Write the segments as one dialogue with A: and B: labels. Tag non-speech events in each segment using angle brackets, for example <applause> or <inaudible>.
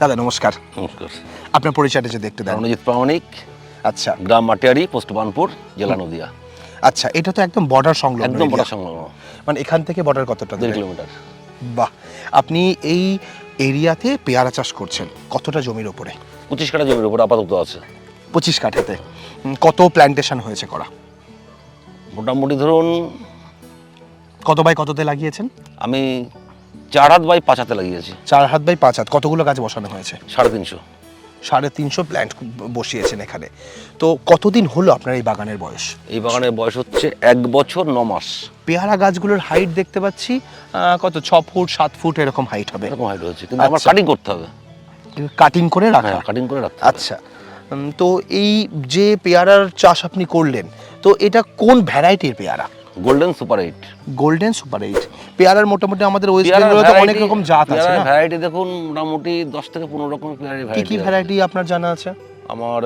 A: দাদা নমস্কার।
B: নমস্কার।
A: আপনার পরিচয়টা যদি একটু দেন।
B: রণজিৎ প্রামাণিক
A: আচ্ছা।
B: গ্রাম মাটিয়ারি পোস্ট বানপুর জেলা নদিয়া।
A: আচ্ছা এটা তো একদম বর্ডার সংলগ্ন
B: একদম। বড় সংলগ্ন।
A: মানে এখান থেকে বর্ডার কতটা
B: দেড় কিলোমিটার।
A: বাহ! আপনি এই এরিয়াতে পেয়ারা চাষ করছেন কতটা জমির ওপরে?
B: পঁচিশ কাঠা জমির উপর আপাতত আছে।
A: পঁচিশ কাঠাতে। কত প্ল্যান্টেশন হয়েছে করা?
B: মোটামুটি ধরুন
A: কত বাই কততে লাগিয়েছেন?
B: আমি চার হাত বাই পাঁচ হাতে লাগিয়েছি।
A: চার হাত বাই পাঁচ হাত কতগুলো গাছ বসানো হয়েছে?
B: সাড়ে তিনশো।
A: সাড়ে তিনশো প্ল্যান্ট বসিয়েছেন এখানে। তো কতদিন হলো আপনার এই বাগানের বয়স?
B: এই বাগানের বয়স হচ্ছে এক বছর ন মাস।
A: পেয়ারা গাছগুলোর হাইট দেখতে পাচ্ছি কত ছ ফুট সাত ফুট এরকম হাইট হবে।
B: এরকম হাইট হচ্ছে কিন্তু আমার
A: আচ্ছা।
B: কাটিং করতে হবে।
A: কাটিং করে রাখা।
B: হ্যাঁ কাটিং করে রাখতে
A: আচ্ছা। তো এই যে পেয়ারার চাষ আপনি করলেন তো এটা কোন ভ্যারাইটির পেয়ারা?
B: Golden super eight
A: golden super eight পেয়ারার মোটামুটি আমাদের ওয়েস্ট বেঙ্গলে তো অনেক রকম জাত আছে না?
B: ভ্যারাইটি দেখুন মোটামুটি দশ থেকে পনেরো রকম পেয়ারের ভ্যারাইটি
A: কি কি ভ্যারাইটি আপনার জানা আছে?
B: আমার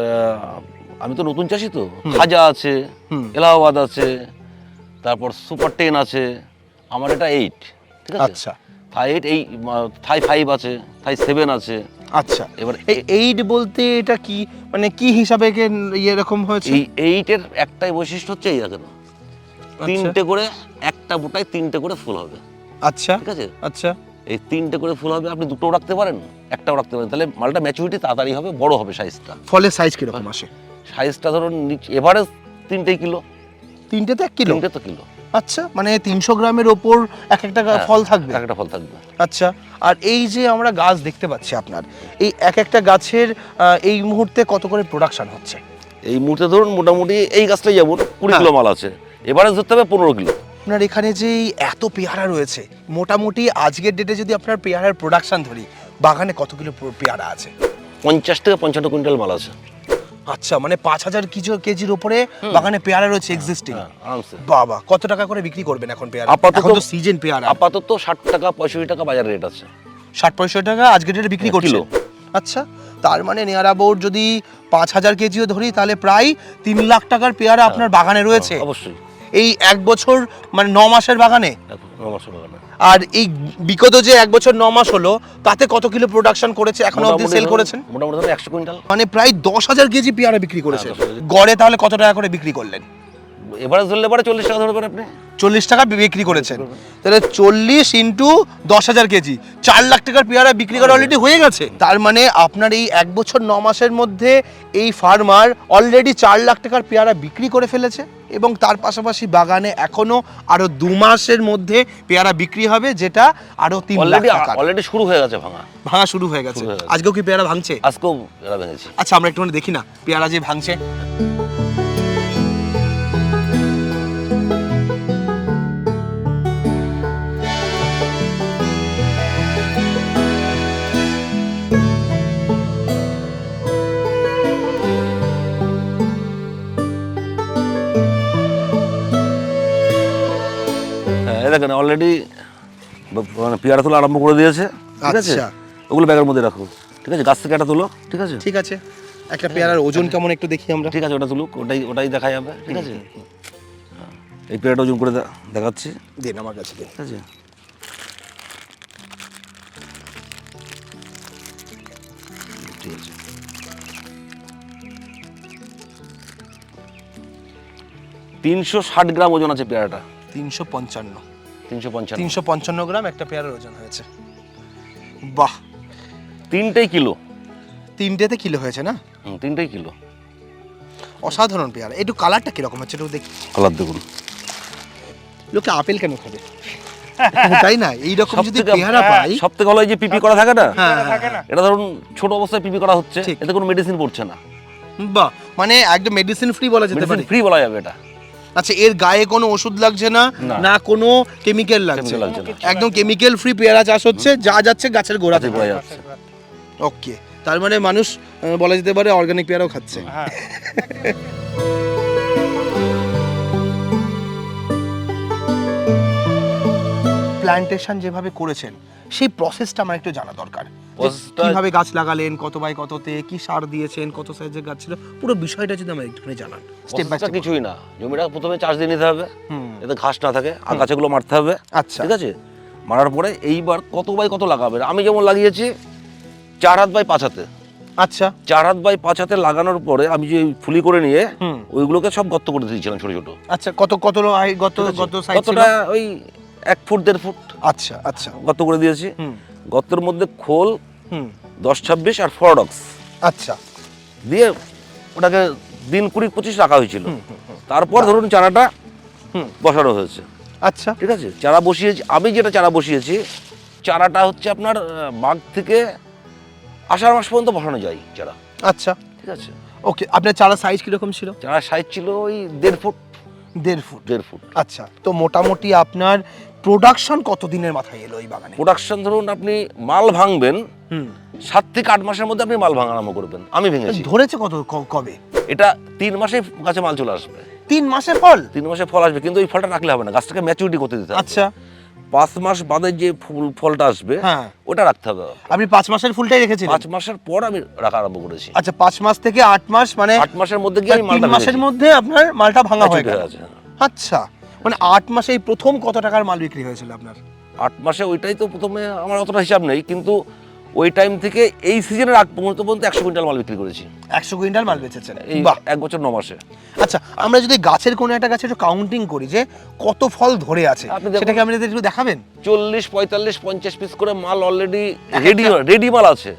B: আমি তো নতুন চাষি তো। খাজা আছে এলাহাবাদ আছে তারপর সুপার টেন আছে। আমার এটা এইট ঠিক আছে?
A: আচ্ছা।
B: থাই এইট এই থাই ফাইভ আছে থাই সেভেন আছে।
A: আচ্ছা।
B: এবার
A: এই এইট বলতে এটা কি মানে কি হিসাবে ইয়ে এরকম হয়েছে?
B: এই এইটের একটাই বৈশিষ্ট্য হচ্ছে এই দেখেন তিনটে করে একটা বোটায় তিনটে করে ফুল হবে।
A: আচ্ছা।
B: ঠিক আছে?
A: আচ্ছা।
B: এই তিনটে করে ফুল হবে আপনি দুটোও রাখতে পারেন একটাও রাখতে পারেন। তাহলে মালটা ম্যাচুরিটি তাড়াতাড়ি হবে বড় হবে সাইজটা
A: ফলের সাইজ কীরকম আসে?
B: সাইজটা ধরুন এভারেজ তিনটে কিলো।
A: তিনটে তো এক কিলো?
B: তিনটে তো কিলো।
A: আচ্ছা মানে তিনশো গ্রামের ওপর এক একটা
B: হ্যাঁ,
A: ফল থাকবে?
B: একটা ফল থাকবে।
A: আচ্ছা আর এই যে আমরা গাছ দেখতে পাচ্ছি আপনার এই এক একটা গাছের এই মুহূর্তে কত করে প্রোডাকশন হচ্ছে?
B: এই মুহূর্তে ধরুন মোটামুটি এই গাছটাই যেমন কুড়ি
A: হ্যাঁ।
B: কিলো মাল আছে। এবারে ধরতে হবে পনেরো কিলো।
A: আপনার এখানে যে এত পেয়ারা রয়েছে মোটামুটি আজকের ডেটে যদি আপনার পেয়ারার প্রোডাকশন ধরি বাগানে কত কিলো পেয়ারা আছে?
B: পঞ্চাশ থেকে পঞ্চান্ন কুইন্টাল মাল আছে।
A: আচ্ছা মানে পাঁচ হাজার কিছু কেজির উপরে বাগানে পেয়ারা রয়েছে এক্সিস্টিং
B: হ্যাঁ,
A: বাবা কত টাকা করে বিক্রি করবেন এখন পেয়ারা?
B: আপাতত-
A: এখন তো সিজন পেয়ারা।
B: আপাতত ষাট টাকা পঁয়ষট্টি টাকা বাজার রেট আছে।
A: ষাট পঁয়ষট্টি টাকা আজকের ডেটে বিক্রি
B: হ্যাঁ,
A: করছে।
B: কিলো।
A: আচ্ছা তার মানে নিয়ার অ্যাবাউট যদি পাঁচ হাজার কেজিও ধরি তাহলে প্রায় তিন লাখ টাকার পেয়ারা আপনার বাগানে রয়েছে।
B: অবশ্যই।
A: এই এক বছর মানে ন মাসের বাগানে। আর এই বিগত যে এক বছর ন মাস হলো তাতে কত কিলো প্রোডাকশন করেছে? এখন অবধি সেল করেছেন?
B: মোটামুটি একশো কুইন্টাল।
A: মানে প্রায় দশ হাজার কেজি পেয়ারা বিক্রি করেছে।
B: হ্যাঁ, 10,000
A: গড়ে তাহলে কত টাকা করে বিক্রি করলেন?
B: এবারে ধরলে পরে চল্লিশ টাকা ধরবেন আপনি।
A: চল্লিশ টাকা বিক্রি করেছেন। তাহলে চল্লিশ ইন্টু দশ হাজার কেজি চার লাখ টাকার পেয়ারা বিক্রি করা অলরেডি হয়ে গেছে। তার মানে আপনার এই এক বছর ন মাসের মধ্যে এই ফার্মার অলরেডি চার লাখ টাকার পেয়ারা বিক্রি করে ফেলেছে এবং তার পাশাপাশি বাগানে এখনও আরও দু মাসের মধ্যে পেয়ারা বিক্রি হবে যেটা আরও তিন লাখ টাকা
B: অলরেডি শুরু হয়ে গেছে ভাঙা।
A: ভাঙা শুরু হয়ে গেছে। আজকেও কি পেয়ারা ভাঙছে?
B: আজকেও এরা ভেঙেছি।
A: আচ্ছা আমরা একটুখানি দেখি না পেয়ারা যে ভাঙছে।
B: দেখেন অলরেডি মানে পেয়ারা তোলা আরম্ভ করে দিয়েছে ঠিক আছে?
A: আচ্ছা।
B: ওগুলো ব্যাগের মধ্যে রাখো ঠিক আছে? গাছ থেকে একটা তুলো ঠিক আছে?
A: ঠিক আছে। একটা পেয়ারার ওজন কেমন একটু দেখি আমরা।
B: ঠিক আছে ওটা তুলুক ওটাই ওটাই দেখা যাবে ঠিক আছে। এই পেয়ারাটা ওজন করে দেখাচ্ছি।
A: দিন আমার কাছে
B: ঠিক আছে? ঠিক আছে। তিনশো ষাট গ্রাম ওজন আছে পেয়ারাটা
A: তিনশো পঞ্চান্ন।
B: তিনশো পঞ্চান্ন।
A: তিনশো পঞ্চান্ন গ্রাম একটা পেয়ারার ওজন হয়েছে। বাহ!
B: তিনটেই কিলো।
A: তিনটেতে কিলো হয়েছে না?
B: হুম তিনটেই কিলো।
A: অসাধারণ পেয়ারা। একটু কালারটা কীরকম হচ্ছে একটু দেখি।
B: কালার দেখুন।
A: লোকে আপেল কেন খাবে? তাই না? এইরকম যদি পেয়ারা পাই
B: সব থেকে ভালো এই যে পিপি করা থাকে না?
A: হ্যাঁ হ্যাঁ,
B: এটা ধরুন ছোট অবস্থায় পিপি করা হচ্ছে। এতে কোনো মেডিসিন পড়ছে না।
A: বাহ! মানে একদম মেডিসিন ফ্রি বলা যেতে পারে।
B: ফ্রি বলা যাবে এটা।
A: আচ্ছা এর গায়ে কোনো ওষুধ লাগছে না?
B: না।
A: কোনো কেমিক্যাল লাগছে?
B: লাগছে
A: একদম কেমিক্যাল ফ্রি পেয়ারা চাষ হচ্ছে যা যাচ্ছে গাছের গোড়া থেকে।
B: যাচ্ছে।
A: ওকে তার মানে মানুষ বলা যেতে পারে অর্গানিক পেয়ারাও খাচ্ছে। প্ল্যান্টেশন যেভাবে করেছেন সেই প্রসেসটা আমার একটু জানা দরকার। কীভাবে গাছ লাগালেন কত বাই কততে কি সার দিয়েছেন কত সাইজের গাছ ছিল পুরো বিষয়টা যদি আমার একটুখানি জানান স্টেপ বাই
B: Process-টা কিছুই না। জমিটা প্রথমে চাষ দিয়ে নিতে হবে
A: হুম।
B: এতে ঘাস না থাকে আগাছাগুলো মারতে হবে।
A: আচ্ছা।
B: ঠিক আছে? মারার পরে এইবার কত বাই কত লাগাবে আমি যেমন লাগিয়েছি চার হাত বাই পাঁচ হাতে।
A: আচ্ছা।
B: চার হাত বাই পাঁচ হাতে লাগানোর পরে আমি যে ফুলি করে নিয়ে। ওইগুলোকে সব গর্ত করে দিয়েছিলাম ছোট ছোট।
A: আচ্ছা কত কত সাইজ ছিল?
B: কতটা? ওই এক ফুট দেড় ফুট।
A: আচ্ছা আচ্ছা।
B: গর্ত করে দিয়েছি। গর্তের মধ্যে খোল দশ ছাব্বিশ আর ফরডক্স
A: আচ্ছা।
B: দিয়ে ওটাকে দিন কুড়ি পঁচিশ রাখা হয়েছিল। তারপর ধরুন চারাটা
A: হুম।
B: বসানো হয়েছে।
A: আচ্ছা।
B: ঠিক আছে? চারা বসিয়েছি আমি যেটা চারা বসিয়েছি চারাটা হচ্ছে আপনার মাঘ থেকে আষাঢ় মাস পর্যন্ত বসানো যায় চারা।
A: আচ্ছা।
B: ঠিক আছে?
A: ওকে আপনার চারা সাইজ কীরকম ছিল?
B: চারা সাইজ ছিল ওই দেড় ফুট।
A: দেড় ফুট।
B: দেড় ফুট।
A: আচ্ছা তো মোটামুটি আপনার প্রোডাকশন কত দিনের মাথায় এলো এই বাগানে?
B: প্রোডাকশন ধরুন আপনি মাল ভাঙবেন সাত থেকে আট মাসের মধ্যে আপনি মাল ভাঙা আরম্ভ করবেন। আমি ভেঙেছি।
A: ধরেছে কত কবে?
B: এটা তিন মাসে গাছে মাল চলে আসবে।
A: তিন মাসে ফল?
B: তিন মাসে ফল আসবে কিন্তু ওই ফলটা রাখলে হবে না গাছটাকে ম্যাচুরিটি করতে দিতে
A: আচ্ছা।
B: পাঁচ মাস বাদে যে ফুল ফলটা আসবে
A: হ্যাঁ।
B: ওটা রাখতে হবে।
A: আপনি পাঁচ মাসের ফুলটাই রেখেছিলেন?
B: পাঁচ মাসের পর আমি রাখা আরম্ভ করেছি।
A: আচ্ছা পাঁচ মাস থেকে আট মাস মানে
B: আট মাসের মধ্যে গিয়ে আমি মালটা
A: মাসের মধ্যে আপনার মালটা ভাঙা হয়ে
B: গেছে।
A: আচ্ছা। মানে আট মাসে এই প্রথম কত টাকার মাল বিক্রি হয়েছিল আপনার?
B: আট মাসে ওইটাই তো প্রথমে আমার অতটা হিসাব নেই কিন্তু ওই টাইম থেকে এই সিজনের আগ পর্যন্ত পর্যন্ত একশো কুইন্টাল মাল বিক্রি করেছি।
A: একশো কুইন্টাল মাল বেচেছেন।
B: এই
A: বাহ।
B: এক বছর ন মাসে।
A: আচ্ছা আমরা যদি গাছের কোনো একটা গাছে একটু কাউন্টিং করি যে কত ফল ধরে আছে
B: আপনি।
A: সেটাকে আমাদের একটু দেখাবেন?
B: চল্লিশ পঁয়তাল্লিশ পঞ্চাশ পিস করে মাল অলরেডি রেডি রেডি মাল আছে।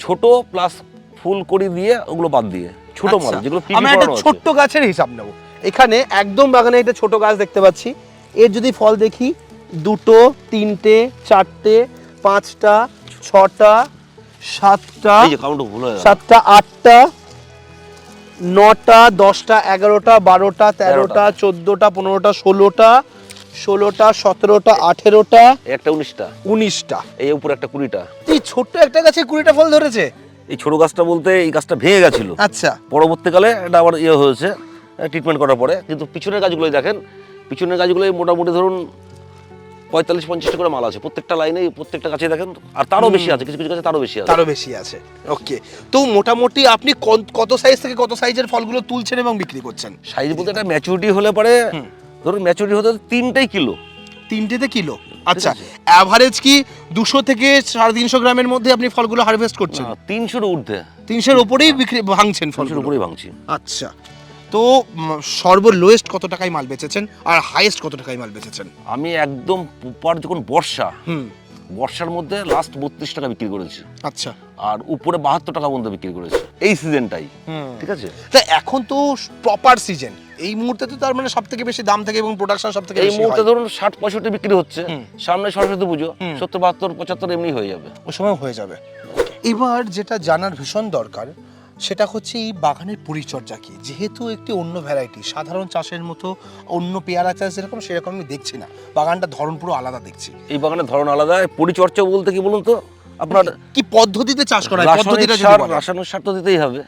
B: ছোট প্লাস ফুল করি দিয়ে ওগুলো বাদ দিয়ে ছোট মাল
A: আচ্ছা,
B: যেগুলো পিপি
A: আমরা একটা ছোট্ট গাছের হিসাব নেব। এখানে একদম বাগানে একটা ছোট গাছ দেখতে পাচ্ছি। এর যদি ফল দেখি দুটো তিনটে চারটে পাঁচটা ছটা সাতটা। সাতটা আটটা নটা দশটা এগারোটা বারোটা তেরোটা। চোদ্দোটা পনেরোটা ষোলোটা ষোলোটা সতেরোটা আঠেরোটা
B: একটা উনিশটা।
A: উনিশটা।
B: এই উপরে একটা কুড়িটা।
A: এই ছোট্ট একটা গাছে কুড়িটা ফল ধরেছে?
B: এই ছোট গাছটা বলতে এই গাছটা ভেঙে গেছিল।
A: আচ্ছা।
B: পরবর্তীকালে এটা আবার ইয়ে হয়েছে। ট্রিটমেন্ট করার পরে। কিন্তু পিছনের গাছগুলোই দেখেন পিছনের গাছগুলোই মোটামুটি ধরুন পঁয়তাল্লিশ পঞ্চাশটা করে মাল আছে। প্রত্যেকটা লাইনে প্রত্যেকটা গাছে দেখেন আর তারও বেশি আছে কিছু কিছু গাছে তারও বেশি আছে।
A: তারও বেশি আছে। ওকে তো মোটামুটি আপনি কত- কত সাইজ থেকে কত সাইজের ফলগুলো তুলছেন এবং বিক্রি করছেন?
B: সাইজ বলতে একটা ম্যাচুরিটি হলে পরে ধরুন ম্যাচুরিটি হতে তিনটাই কিলো।
A: তিনটেতে কিলো? আচ্ছা অ্যাভারেজ কি দুশো থেকে সাড়ে তিনশো গ্রামের মধ্যে আপনি ফলগুলো হারভেস্ট করছেন?
B: তিনশোর ঊর্ধ্বে।
A: তিনশোর উপরেই বিক্রি ভাঙছেন ফলগুলো?
B: উপরেই ভাঙছি।
A: আচ্ছা। তো সর্বলোয়েস্ট কত টাকায় মাল বেচেছেন আর হাইয়েস্ট কত টাকায় মাল বেচেছেন?
B: আমি একদম প্রপার যখন বর্ষা
A: হুম।
B: বর্ষার মধ্যে লাস্ট বত্রিশ টাকা বিক্রি করেছি।
A: আচ্ছা।
B: আর উপরে বাহাত্তর টাকা পর্যন্ত বিক্রি করেছি এই সিজনটাই ঠিক আছে?
A: তা এখন তো প্রপার সিজন এই মুহূর্তে তো তার মানে সব থেকে বেশি দাম থাকে এবং প্রোডাকশন সব থেকে
B: এই মুহূর্তে ধরুন ষাট পঁয়ষট্টি বিক্রি হচ্ছে। সামনে সরস্বতী পুজো। সত্তর বাহাত্তর পঁচাত্তর এমনি হয়ে যাবে।
A: ওই সময় হয়ে যাবে। এবার যেটা জানার ভীষণ দরকার সেটা হচ্ছে এই বাগানের পরিচর্যা কি? যেহেতু একটি অন্য ভ্যারাইটি সাধারণ চাষের মতো অন্য পেয়ারা চাষ যেরকম সেরকম আমি দেখছি না। বাগানটা ধরন পুরো আলাদা দেখছি।
B: এই বাগানের ধরন আলাদা পরিচর্যা বলতে কি বলুন তো? আপনার
A: কি পদ্ধতিতে চাষ করা?
B: রাসায়নিক
A: পদ্ধতিটা
B: সার রাসায়নিক সার তো দিতেই হবে।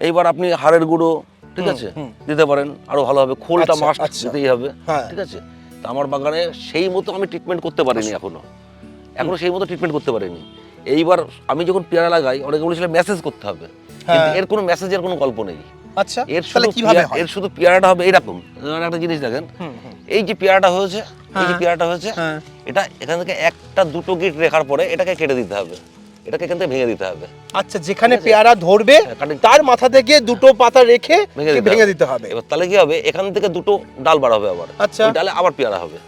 B: এইবার আপনি হাড়ের গুঁড়ো ঠিক আছে? দিতে পারেন আরও ভালো হবে। খোলটা
A: আচ্ছা,
B: মাস্ট
A: আচ্ছা।
B: দিতেই হবে
A: হ্যাঁ।
B: ঠিক আছে? তা আমার বাগানে সেই মতো আমি ট্রিটমেন্ট করতে পারিনি এখনও। এখনও সেই মতো ট্রিটমেন্ট করতে পারিনি। এইবার আমি যখন পেয়ারা লাগাই অনেকে বলেছিল মেসেজ করতে হবে। এর কোনো মেসেজের কোনো গল্প নেই।
A: আচ্ছা
B: এর শুধু
A: কীভাবে হয়?
B: এর শুধু পেয়ারাটা হবে এরকম একটা জিনিস দেখেন। এই যে পেয়ারাটা হয়েছে এই যে
A: হ্যাঁ।
B: পেয়ারাটা হয়েছে
A: হ্যাঁ।
B: এটা এখান থেকে একটা দুটো গিট রেখার পরে এটাকে কেটে দিতে হবে। এটাকে এখান থেকে ভেঙে দিতে হবে।
A: আচ্ছা যেখানে পেয়ারা ধরবে
B: হ্যাঁ,
A: তার মাথা থেকে দুটো পাতা রেখে
B: ভেঙে দিতে
A: ভেঙে
B: হবে।
A: দিতে হবে।
B: এবার তাহলে কি হবে? এখান থেকে দুটো ডাল বার হবে আবার।
A: আচ্ছা।
B: ডালে আবার পেয়ারা হবে।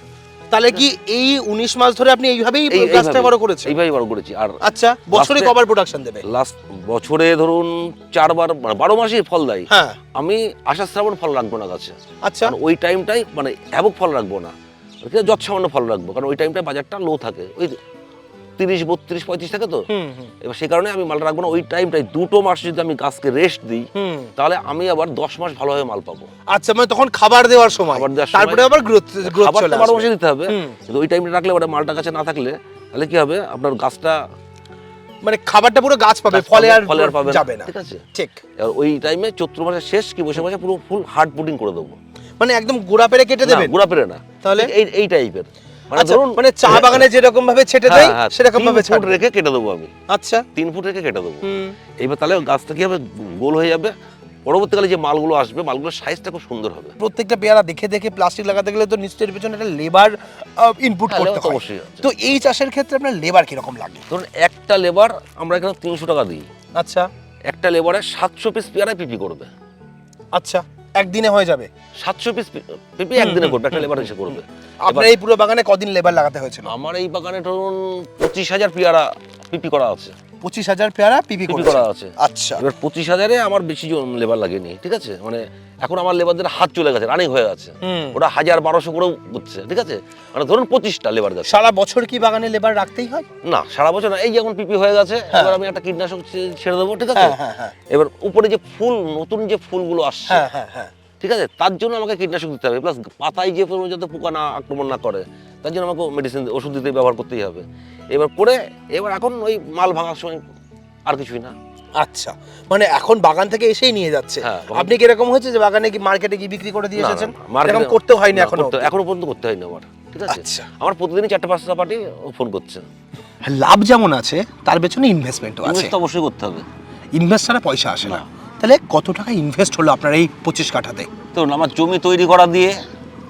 A: তাহলে কি এই উনিশ মাস ধরে আপনি এইভাবেই
B: এই
A: গাছটা বড় করেছেন?
B: এইভাবেই বড় করেছি। আর
A: আচ্ছা বছরে কবার প্রোডাকশন দেবে?
B: লাস্ট বছরে ধরুন চারবার মানে বারো মাসেই ফল দেয়।
A: হ্যাঁ।
B: আমি আশা শ্রাবণ ফল রাখব না গাছে।
A: আচ্ছা।
B: ওই টাইমটাই মানে হ্যাবক ফল রাখব না। যৎসামান্য ফল রাখব। কারণ ওই টাইমটা বাজারটা লো থাকে। ওই তিরিশ বত্রিশ পঁয়ত্রিশ থাকে তো। এবার সেই কারণে আমি মালটা রাখব না ওই টাইমটাই দুটো মাস যদি আমি গাছকে রেস্ট দিই তাহলে আমি আবার দশ মাস ভালোভাবে মাল পাবো।
A: আচ্ছা মানে তখন খাবার দেওয়ার সময়।
B: খাবার দেওয়ার
A: তারপরে আবার গ্রোথ গ্রোথ
B: খাবার
A: চলে
B: বারো মাসে দিতে হবে। কিন্তু ওই টাইমটা রাখলে ওটা মালটা গাছে না থাকলে তাহলে কি হবে? আপনার গাছটা
A: মানে খাবারটা পুরো গাছ পাবে ফলে আর
B: ফলে আর পাবে
A: যাবে না।
B: ঠিক আছে?
A: ঠিক।
B: ওই টাইমে চৈত্র মাসের শেষ কি বৈশাখ মাসে পুরো ফুল হার্ড পুডিং করে দেবো।
A: মানে একদম গোড়া পেরে কেটে
B: না,
A: দেবেন?
B: গুঁড়া পেরে না।
A: তাহলে?
B: এই এই টাইপের মানে
A: আচ্ছা
B: ধরুন
A: মানে চা বাগানে যেরকম ভাবে ছেটে দেয়
B: হ্যাঁ, হ্যাঁ,
A: সেরকম ভাবে
B: ফুট রেখে কেটে দেবো আমি।
A: আচ্ছা।
B: তিন ফুট রেখে কেটে দেবো। এইবার তাহলে গাছটা কি হবে গোল হয়ে যাবে? পরবর্তীকালে যে মালগুলো আসবে মালগুলোর সাইজটা খুব সুন্দর হবে।
A: প্রত্যেকটা পেয়ারা দেখে দেখে প্লাস্টিক লাগাতে গেলে তো নিশ্চয়ই পেছনে একটা লেবার ইনপুট
B: হ্যাঁ,
A: করতে হয়।
B: অবশ্যই
A: তো এই চাষের ক্ষেত্রে আপনার লেবার কীরকম লাগে
B: ধরুন একটা লেবার আমরা এখানে তিনশো টাকা দিই।
A: আচ্ছা।
B: একটা লেবারে সাতশো পিস পেয়ারায় পিপি করবে।
A: আচ্ছা। একদিনে হয়ে যাবে।
B: সাতশো পিস পেঁপে একদিনে করবে একটা লেবার এসে করবে।
A: আপনার এই পুরো বাগানে কদিন লেবার লাগাতে হয়েছিল?
B: আমার এই বাগানে ধরুন পঁচিশ হাজার পেয়ারা পিপি করা আছে।
A: পঁচিশ হাজার পেয়ারা পিপি
B: পিপি করা আছে।
A: আচ্ছা।
B: এবার পঁচিশ হাজারে আমার বেশি জন লেবার লাগেনি ঠিক আছে? মানে এখন আমার লেবারদের হাত চলে গেছে রানিং হয়ে গেছে। ওরা হাজার বারোশো করেও করছে ঠিক আছে? মানে ধরুন পঁচিশটা লেবার গেছে
A: সারা বছর কি বাগানে লেবার রাখতেই হয়?
B: না সারা বছর না এই যেমন পিপি হয়ে গেছে এবার আমি একটা কীটনাশক ছেড়ে দেবো ঠিক আছে?
A: হ্যাঁ, হ্যাঁ, হ্যাঁ।
B: এবার উপরে যে ফুল নতুন যে ফুলগুলো আসছে
A: হ্যাঁ হ্যাঁ হ্যাঁ।
B: ঠিক আছে? তার জন্য আমাকে কীটনাশক দিতে হবে। প্লাস পাতায় যে পরিমাণ যাতে পোকা না আক্রমণ না করে তার জন্য আমাকে মেডিসিন ওষুধ দিতে ব্যবহার করতেই হবে। এবার করে এবার এখন ওই মাল ভাঙার সময় আর কিছুই না।
A: আচ্ছা। মানে এখন বাগান থেকে এসেই নিয়ে যাচ্ছে।
B: হ্যাঁ,
A: আপনি কি এরকম হয়েছে যে বাগানে কি মার্কেটে কি বিক্রি করে দিয়ে এসেছেন? এরকম করতে হয়নি
B: এখনও এখনও পর্যন্ত করতে হয়নি আমার। ঠিক আছে?
A: আচ্ছা।
B: আমার প্রতিদিনই চারটে পাঁচটা পার্টি ফোন করছে।
A: লাভ যেমন আছে তার পেছনে ইনভেস্টমেন্টও আছে।
B: অবশ্যই করতে হবে।
A: ইনভেস্ট ছাড়া পয়সা আসে না। তাহলে কত টাকা ইনভেস্ট হলো আপনার এই পঁচিশ কাঠাতে?
B: তো আমার জমি তৈরি করা দিয়ে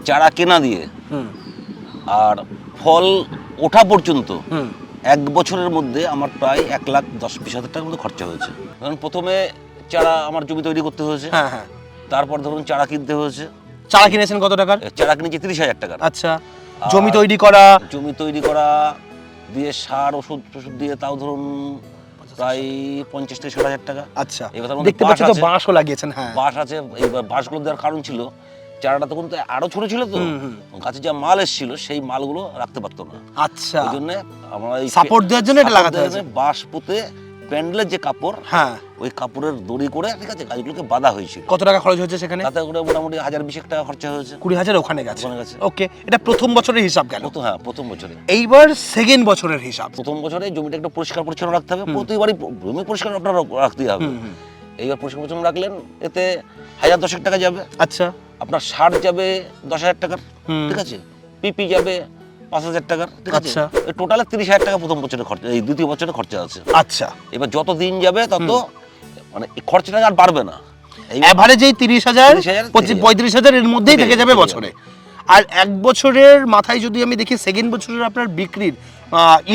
B: চারা কেনা দিয়ে
A: হুম।
B: আর ফল ওঠা পর্যন্ত এক বছরের মধ্যে আমার প্রায় এক লাখ দশ বিশ হাজার টাকার মতো খরচা হয়েছে। কারণ প্রথমে চারা আমার জমি তৈরি করতে হয়েছে।
A: হ্যাঁ হ্যাঁ।
B: তারপর ধরুন চারা কিনতে হয়েছে।
A: চারা কিনেছেন কত টাকার?
B: চারা কিনেছি তিরিশ হাজার টাকার।
A: আচ্ছা। জমি তৈরি করা?
B: জমি তৈরি করা দিয়ে সার ওষুধ টষুধ দিয়ে তাও ধরুন প্রায় পঞ্চাশ থেকে ষাট হাজার টাকা।
A: আচ্ছা।
B: এবার
A: দেখতে পাচ্ছি তো। বাঁশও লাগিয়েছেন হ্যাঁ।
B: বাঁশ আছে এইবার বাঁশগুলো দেওয়ার কারণ ছিল চারাটা তখন তো আরও ছোট ছিল তো। গাছে যা মাল এসেছিল সেই মালগুলো রাখতে পারতো না।
A: আচ্ছা।
B: ওই জন্য আমরা
A: সাপোর্ট দেওয়ার জন্য এটা লাগাতে
B: বাঁশ পুঁতে প্যান্ডেলের যে কাপড়
A: হ্যাঁ।
B: ওই কাপড়ের দড়ি করে ঠিক আছে গাছগুলোকে বাঁধা হয়েছিল।
A: কত টাকা খরচ হয়েছে সেখানে?
B: তাতে করে মোটামুটি হাজার বিশেক টাকা খরচা হয়েছে।
A: কুড়ি হাজার ওখানে গেছে।
B: ওখানে গেছে।
A: ওকে এটা প্রথম বছরের হিসাব গেল।
B: প্রথম হ্যাঁ প্রথম বছরে।
A: এইবার সেকেন্ড বছরের হিসাব।
B: প্রথম বছরে জমিটা একটু পরিষ্কার পরিচ্ছন্ন রাখতে হবে। প্রতিবারই জমি পরিষ্কার আপনার রাখতেই হবে। এইবার পরিষ্কার পরিচ্ছন্ন রাখলেন এতে হাজার দশেক টাকা যাবে।
A: আচ্ছা।
B: আপনার সার যাবে দশ হাজার টাকার ঠিক আছে? পিপি যাবে পাঁচ হাজার টাকার
A: আচ্ছা।
B: টোটালে তিরিশ হাজার টাকা প্রথম বছরের খরচা এই দ্বিতীয় বছরের খরচা আছে।
A: আচ্ছা।
B: এবার যত দিন যাবে তত মানে খরচাটা আর বাড়বে না।
A: অ্যাভারেজ এই তিরিশ হাজার পঁয়ত্রিশ হাজার এর মধ্যেই থেকে যাবে বছরে। আর এক বছরের মাথায় যদি আমি দেখি সেকেন্ড বছরের আপনার বিক্রির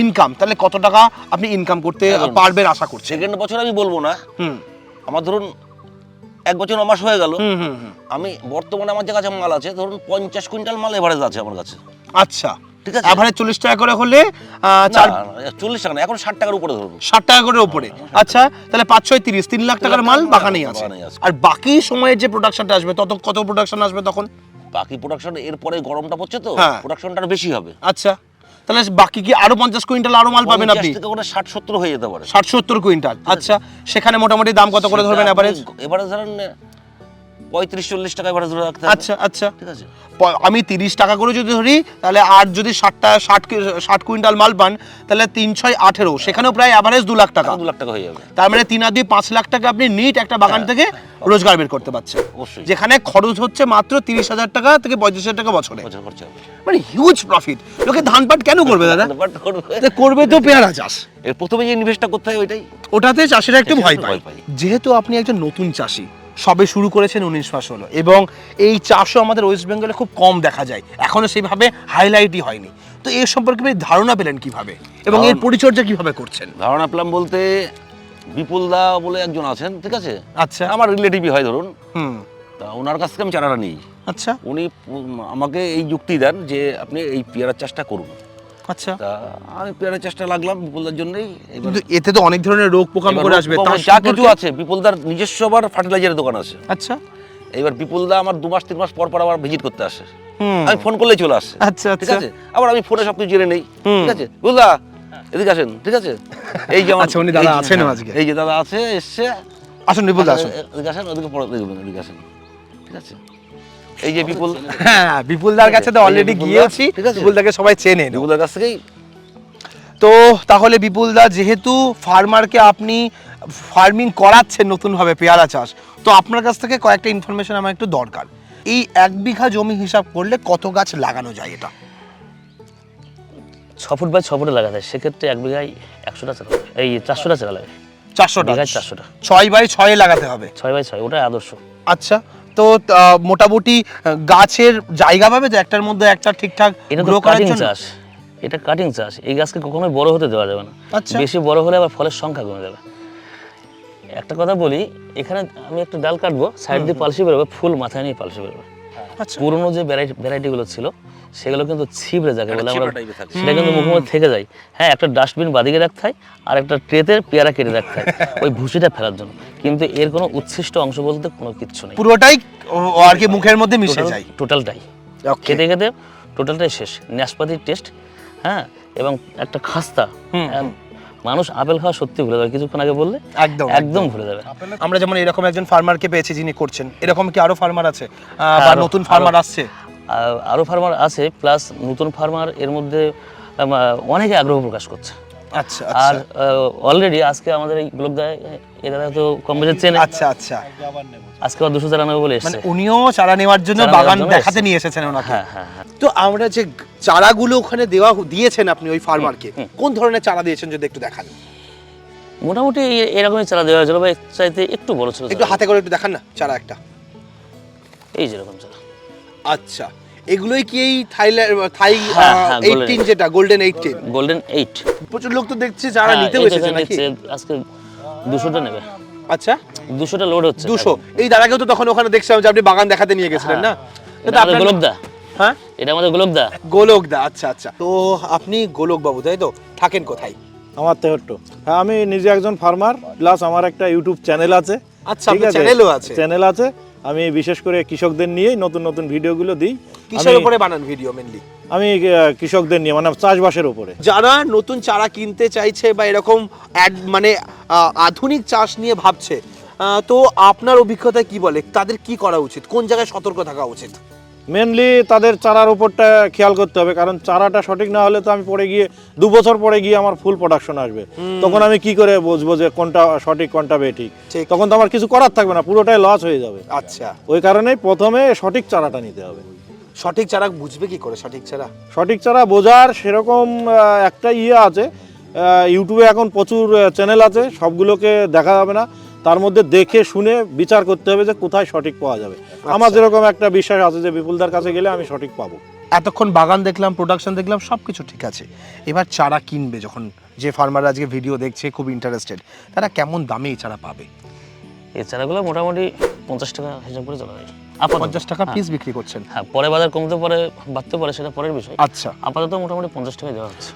A: ইনকাম তাহলে কত টাকা আপনি ইনকাম করতে পারবেন আশা করছেন
B: সেকেন্ড বছর আমি বলব না।
A: হুম।
B: আমার ধরুন এক বছর মাস হয়ে গেল। আমি বর্তমানে আমার যে কাছে মাল আছে ধরুন পঞ্চাশ কুইন্টাল মাল এভারেজ আছে আমার কাছে।
A: আচ্ছা।
B: ঠিক আছে?
A: অ্যাভারেজ চল্লিশ টাকা করে হলে চার
B: চল্লিশ টাকা না এখন ষাট টাকার উপরে ধরুন।
A: ষাট টাকা করে উপরে। আচ্ছা তাহলে পাঁচ ছয় তিরিশ তিন লাখ টাকার মাল বাগানেই আছে। আর বাকি সময়ের যে প্রোডাকশনটা আসবে তত কত প্রোডাকশন আসবে তখন?
B: বাকি প্রোডাকশন এরপরে গরমটা পড়ছে তো
A: হ্যাঁ।
B: প্রোডাকশনটা বেশি হবে।
A: আচ্ছা তাহলে বাকি কি আরও পঞ্চাশ কুইন্টাল আরও মাল পাবেন আপনি?
B: ষাট সত্তর হয়ে যেতে পারে।
A: ষাট সত্তর কুইন্টাল। আচ্ছা সেখানে মোটামুটি দাম কত করে ধরবেন অ্যাভারেজ
B: এবারে ধরেন পঁয়ত্রিশ চল্লিশ টাকা এবারে ধরে রাখতে
A: আচ্ছা আচ্ছা।
B: ঠিক আছে?
A: আমি তিরিশ টাকা করে যদি ধরি তাহলে আর যদি ষাটটা ষাট ষাট কুইন্টাল মাল পান তাহলে তিন ছয় আঠেরো সেখানেও প্রায় অ্যাভারেজ দু লাখ টাকা।
B: দু লাখ টাকা হয়ে যাবে।
A: তার মানে তিন আদি পাঁচ লাখ টাকা আপনি নিট একটা বাগান থেকে রোজগার বের করতে পারছেন।
B: অবশ্যই।
A: যেখানে খরচ হচ্ছে মাত্র তিরিশ হাজার টাকা থেকে পঁয়ত্রিশ হাজার টাকা বছরে। মানে হিউজ প্রফিট লোকে ধান পাট কেন করবে দাদা?
B: করবে।
A: তো পেয়ারা চাষ।
B: এর প্রথমে যে ইনভেস্টটা করতে হয় ওইটাই।
A: ওটাতে চাষিরা একটু ভয়
B: একটু ভয় পায়।
A: যেহেতু আপনি একজন নতুন চাষি সবে শুরু করেছেন উনিশ মাস হলো। এবং এই চাষও আমাদের ওয়েস্ট বেঙ্গলে খুব কম দেখা যায়। এখনও সেইভাবে হাইলাইটই হয়নি। তো এর সম্পর্কে আপনি ধারণা পেলেন কীভাবে? এবং এর পরিচর্যা কীভাবে করছেন?
B: ধারণা পেলাম বলতে বিপুল দা বলে একজন আছেন ঠিক আছে?
A: আচ্ছা।
B: আমার রিলেটিভই হয় ধরুন।
A: হুম।
B: তা ওনার কাছ থেকে আমি চারাটা নিই।
A: আচ্ছা।
B: উনি আমাকে এই যুক্তি দেন যে আপনি এই পেয়ারার চাষটা করুন।
A: আচ্ছা।
B: তা আমি পেয়ারার চাষটা লাগলাম বিপুলদার জন্যই। এবার
A: কিন্তু এতে তো অনেক ধরনের রোগ পোকামাকড়
B: এবার
A: আসবে তার
B: যা কিছু আছে বিপুলদার নিজস্ব আবার ফার্টিলাইজারের দোকান আছে।
A: আচ্ছা।
B: এবার বিপুলদা আমার দু মাস তিন মাস পর পর আবার ভিজিট করতে আসে। আমি ফোন করলেই চলে আসে।
A: আচ্ছা
B: ঠিক
A: আচ্ছা।
B: আছে? আবার আমি ফোনে সব কিছু জেনে নেই। ঠিক আছে? বুঝলা এদিকে আসেন। ঠিক আছে? এই যে আমার
A: আচ্ছা, উনি দাদা আছেনও
B: হ্যাঁ,
A: আজকে।
B: এই যে দাদা আছে এসছে।
A: আসুন বিপুল দা আসুন।
B: এদিকে আসেন ওদিকে পরে দেখবেন এদিকে আসেন। ঠিক আছে? এই যে বিপুল।
A: হ্যাঁ বিপুলদার কাছে তো অলরেডি গিয়েছি বিপুলদাকে সবাই চেনে
B: বিপুলদার কাছ থেকেই
A: তো তাহলে বিপুলদা যেহেতু ফার্মারকে আপনি ফার্মিং করাচ্ছেন নতুনভাবে পেয়ারা চাষ তো আপনার কাছ থেকে কয়েকটা ইনফরমেশন আমার একটু দরকার। এই এক বিঘা জমি হিসাব করলে কত গাছ লাগানো যায় এটা?
C: ছ ফুট বাই ছ ফুটে লাগাতে হয় সেক্ষেত্রে এক বিঘায় একশোটা চারা এই চারশোটা চারা লাগে
A: চারশো
C: বিঘায় চারশোটা।
A: ছয় বাই ছয়ে লাগাতে হবে?
C: ছয় বাই ছয় ওটাই আদর্শ।
A: আচ্ছা তো মোটামুটি গাছের জায়গা পাবে তো একটার মধ্যে একটা ঠিকঠাক গ্রো করার জন্য?
C: এটা কাটিং চাষ। এই গাছকে কখনোই বড় হতে দেওয়া যাবে না।
A: আচ্ছা।
C: বেশি বড় হলে আবার ফলের সংখ্যা কমে যাবে। একটা কথা বলি এখানে আমি একটা ডাল কাটবো সাইড দিয়ে পালসি বেরোবে ফুল মাথায় নিয়ে পালসি বেরোবে।
A: আচ্ছা।
C: পুরনো যে ভ্যারাইটি ভ্যারাইটিগুলো ছিল সেগুলো কিন্তু ছিবড়ে যাকে বলে আমরা। সেটা কিন্তু মুখোমুখি থেকে যায়। হ্যাঁ একটা ডাস্টবিন বাদিকে রাখতে হয় আর একটা ট্রেতে পেয়ারা কেটে রাখতে হয়। <laughs> ওই ভুসিটা ফেলার জন্য। কিন্তু এর কোনো উচ্ছিষ্ট অংশ বলতে কোনো কিচ্ছু নেই।
A: পুরোটাই আর কি মুখের মধ্যে মিশে যায়।
C: টোটালটাই। খেতে খেতে টোটালটাই শেষ। নাশপাতির টেস্ট হ্যাঁ এবং একটা খাস্তা। মানুষ আপেল খাওয়া সত্যি ভুলে যাবে কিছুক্ষণ আগে বললে
A: একদম
C: একদম ভুলে যাবে।
A: আমরা যেমন এরকম একজন ফার্মারকে পেয়েছি যিনি করছেন এরকম কি আরও ফার্মার আছে? বা নতুন ফার্মার আসছে?
C: আর আরও ফার্মার আছে প্লাস নতুন ফার্মার এর মধ্যে অনেকে আগ্রহ প্রকাশ করছে।
A: আচ্ছা
C: আর
A: আচ্ছা
C: অলরেডি আজকে আমাদের এই গ্লোব দেয় এরা তো কম বেশি চেনে।
A: আচ্ছা আচ্ছা।
C: আজকে আবার দুশো চারানব্বই বলে
A: মানে
C: এসছে
A: উনিও চারা নেওয়ার জন্য বাগান দেখাতে নিয়ে এসেছেন ওনাকে।
C: হ্যাঁ হ্যাঁ হ্যাঁ।
A: তো আমরা যে চারাগুলো ওখানে দেওয়া দিয়েছেন আপনি ওই ফার্মারকে কোন ধরনের চারা দিয়েছেন যদি একটু দেখান?
C: মোটামুটি এ- এরকমই চারা দেওয়া হয়েছিল বা চাইতে একটু বড় ছিল
A: একটু হাতে করে একটু দেখান না চারা একটা।
C: এই যেরকম চারা।
A: আচ্ছা এগুলোই কি এই থাইল্যান্ড থাই
C: হ্যাঁ, হ্যাঁ,
A: এইটিন যেটা গোল্ডেন এইটিন
C: গোল্ডেন এইট
A: প্রচুর লোক তো দেখছি যারা নিতেও এসেছে নাকি?
C: আজকে দুশোটা নেবে।
A: আচ্ছা?
C: দুশোটা লোড হচ্ছে।
A: দুশো। এই দাদাকেও তো তখন ওখানে দেখছিলাম যে আপনি বাগান দেখাতে নিয়ে গেছিলেন না?
C: এটা
A: আপনার-
C: গোলকদা।
A: হ্যাঁ?
C: এটা আমাদের গোলকদা।
A: গোলক দা আচ্ছা আচ্ছা। তো আপনি গোলক বাবু তাই তো? থাকেন কোথায়?
D: আমার তেহট্ট। হ্যাঁ আমি নিজে একজন ফার্মার প্লাস আমার একটা ইউটিউব চ্যানেল আছে।
A: আচ্ছা, আপনার চ্যানেলও আছে?
D: চ্যানেল আছে। আমি বিশেষ করে কৃষকদের নিয়েই নতুন নতুন ভিডিওগুলো দিই। কৃষকের
A: উপরে বানান ভিডিও মেনলি
D: আমি কৃষকদের নিয়ে মানে চাষবাসের উপরে।
A: যারা নতুন চারা কিনতে চাইছে বা এরকম মানে আধুনিক চাষ নিয়ে ভাবছে তো আপনার অভিজ্ঞতা কি বলে? তাদের কি করা উচিত? কোন জায়গায় সতর্ক থাকা উচিত?
D: মেনলি তাদের চারার উপরটা খেয়াল করতে হবে কারণ চারাটা সঠিক না হলে তো আমি পরে গিয়ে দু বছর পরে গিয়ে আমার ফুল প্রোডাকশন আসবে। তখন আমি কি করে বুঝব যে কোনটা সঠিক কোনটা বেঠিক?
A: ঠিক।
D: তখন তো আমার কিছু করার থাকবে না পুরোটাই লস হয়ে যাবে।
A: আচ্ছা।
D: ওই কারণেই প্রথমে সঠিক চারাটা নিতে হবে।
A: সঠিক চারা বুঝবে কি করে সঠিক চারা?
D: সঠিক চারা বোঝার সেরকম একটা ইয়ে আছে ইউটিউবে এখন প্রচুর চ্যানেল আছে সবগুলোকে দেখা যাবে না। তার মধ্যে দেখে শুনে বিচার করতে হবে যে কোথায় সঠিক পাওয়া যাবে। আমার যেরকম একটা বিশ্বাস আছে যে বিপুলদার কাছে গেলে আমি সঠিক পাবো।
A: এতক্ষণ বাগান দেখলাম প্রোডাকশন দেখলাম সব কিছু ঠিক আছে। এবার চারা কিনবে যখন যে ফার্মার আজকে ভিডিও দেখছে খুব ইন্টারেস্টেড তারা কেমন দামে এই চারা পাবে?
C: এই চারাগুলো মোটামুটি পঞ্চাশ টাকা হিসাব করে চলা যায়।
A: পঞ্চাশ টাকা
C: হ্যাঁ।
A: পিস বিক্রি করছেন।
C: হ্যাঁ পরে বাজার কমতে পারে বাড়তে পারে সেটা পরের বিষয়।
A: আচ্ছা।
C: আপাতত মোটামুটি পঞ্চাশ টাকা দেওয়া হচ্ছে।